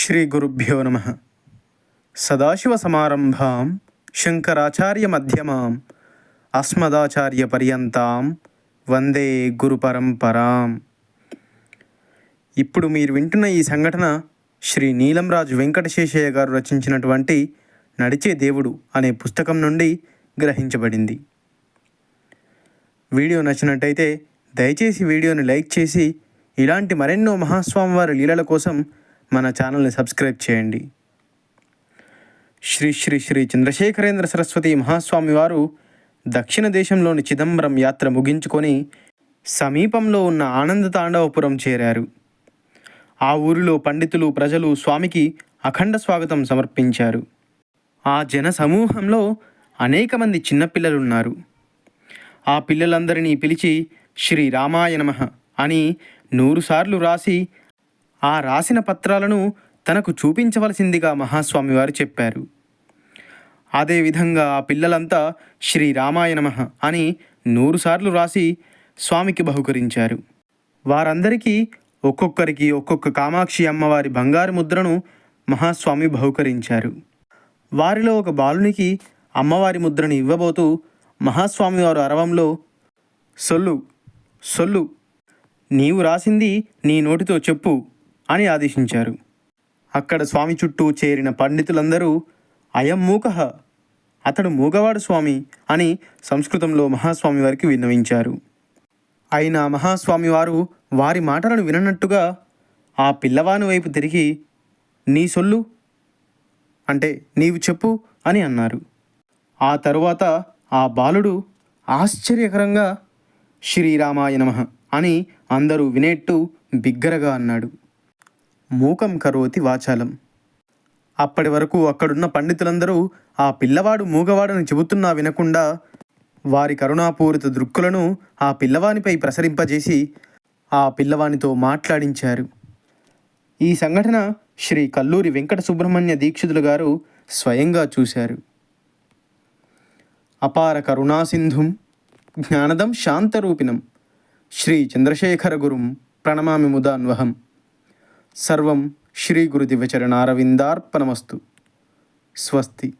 శ్రీ గురుభ్యో నమ మధ్యమాం ఆస్మదాచార్య పర్యంతాం వందే గురు పరంపరాం. ఇప్పుడు మీరు వింటున్న ఈ సంఘటన శ్రీ నీలంరాజు వెంకటశేషయ్య గారు రచించినటువంటి నడిచే దేవుడు అనే పుస్తకం నుండి గ్రహించబడింది. వీడియో నచ్చినట్టయితే దయచేసి వీడియోని లైక్ చేసి ఇలాంటి మరెన్నో మహాస్వామివారి లీలల కోసం మన ఛానల్ని సబ్స్క్రైబ్ చేయండి. శ్రీ శ్రీ శ్రీ చంద్రశేఖరేంద్ర సరస్వతి మహాస్వామి వారు దక్షిణ దేశంలోని చిదంబరం యాత్ర ముగించుకొని సమీపంలో ఉన్న ఆనంద తాండవపురం చేరారు. ఆ ఊరిలో పండితులు ప్రజలు స్వామికి అఖండ స్వాగతం సమర్పించారు. ఆ జన సమూహంలో అనేక మంది చిన్నపిల్లలున్నారు ఆ పిల్లలందరినీ పిలిచి శ్రీ రామాయ నమ అని నూరుసార్లు రాసి ఆ రాసిన పత్రాలను తనకు చూపించవలసిందిగా మహాస్వామి వారు చెప్పారు అదేవిధంగా ఆ పిల్లలంతా శ్రీ అని నూరుసార్లు రాసి స్వామికి బహుకరించారు. వారందరికీ ఒక్కొక్కరికి ఒక్కొక్క కామాక్షి అమ్మవారి బంగారు ముద్రను మహాస్వామి బహుకరించారు. వారిలో ఒక బాలునికి అమ్మవారి ముద్రను ఇవ్వబోతూ మహాస్వామి వారు అరవంలో సొల్లు సొల్లు నీవు రాసింది నీ నోటితో చెప్పు అని ఆదేశించారు. అక్కడ స్వామి చుట్టూ చేరిన పండితులందరూ అయం మూకహ అతడు మూగవాడు స్వామి అని సంస్కృతంలో మహాస్వామి వారికి విన్నవించారు. అయినా మహాస్వామి వారు వారి మాటలను విననట్టుగా ఆ పిల్లవాని వైపు తిరిగి నీ సొల్లు అంటే నీవు చెప్పు అని అన్నారు. ఆ తరువాత ఆ బాలుడు ఆశ్చర్యకరంగా శ్రీరామాయ నమ అని అందరూ వినేట్టు బిగ్గరగా అన్నాడు. మూకం కరోతి వాచాలం. అప్పటి వరకు అక్కడున్న పండితులందరూ ఆ పిల్లవాడు మూగవాడని చెబుతున్నా వినకుండా వారి కరుణాపూరిత దృక్కులను ఆ పిల్లవానిపై ప్రసరింపజేసి ఆ పిల్లవానితో మాట్లాడించారు. ఈ సంఘటన శ్రీ కల్లూరి వెంకట సుబ్రహ్మణ్య దీక్షితులు గారు స్వయంగా చూశారు. అపార కరుణాసింధుం జ్ఞానదం శాంతరూపిణం శ్రీ చంద్రశేఖర గురుం ప్రణమామి ముదాన్వహం. సర్వం శ్రీ గురుదివచరణారవిందార్పణమస్తు స్వస్తి.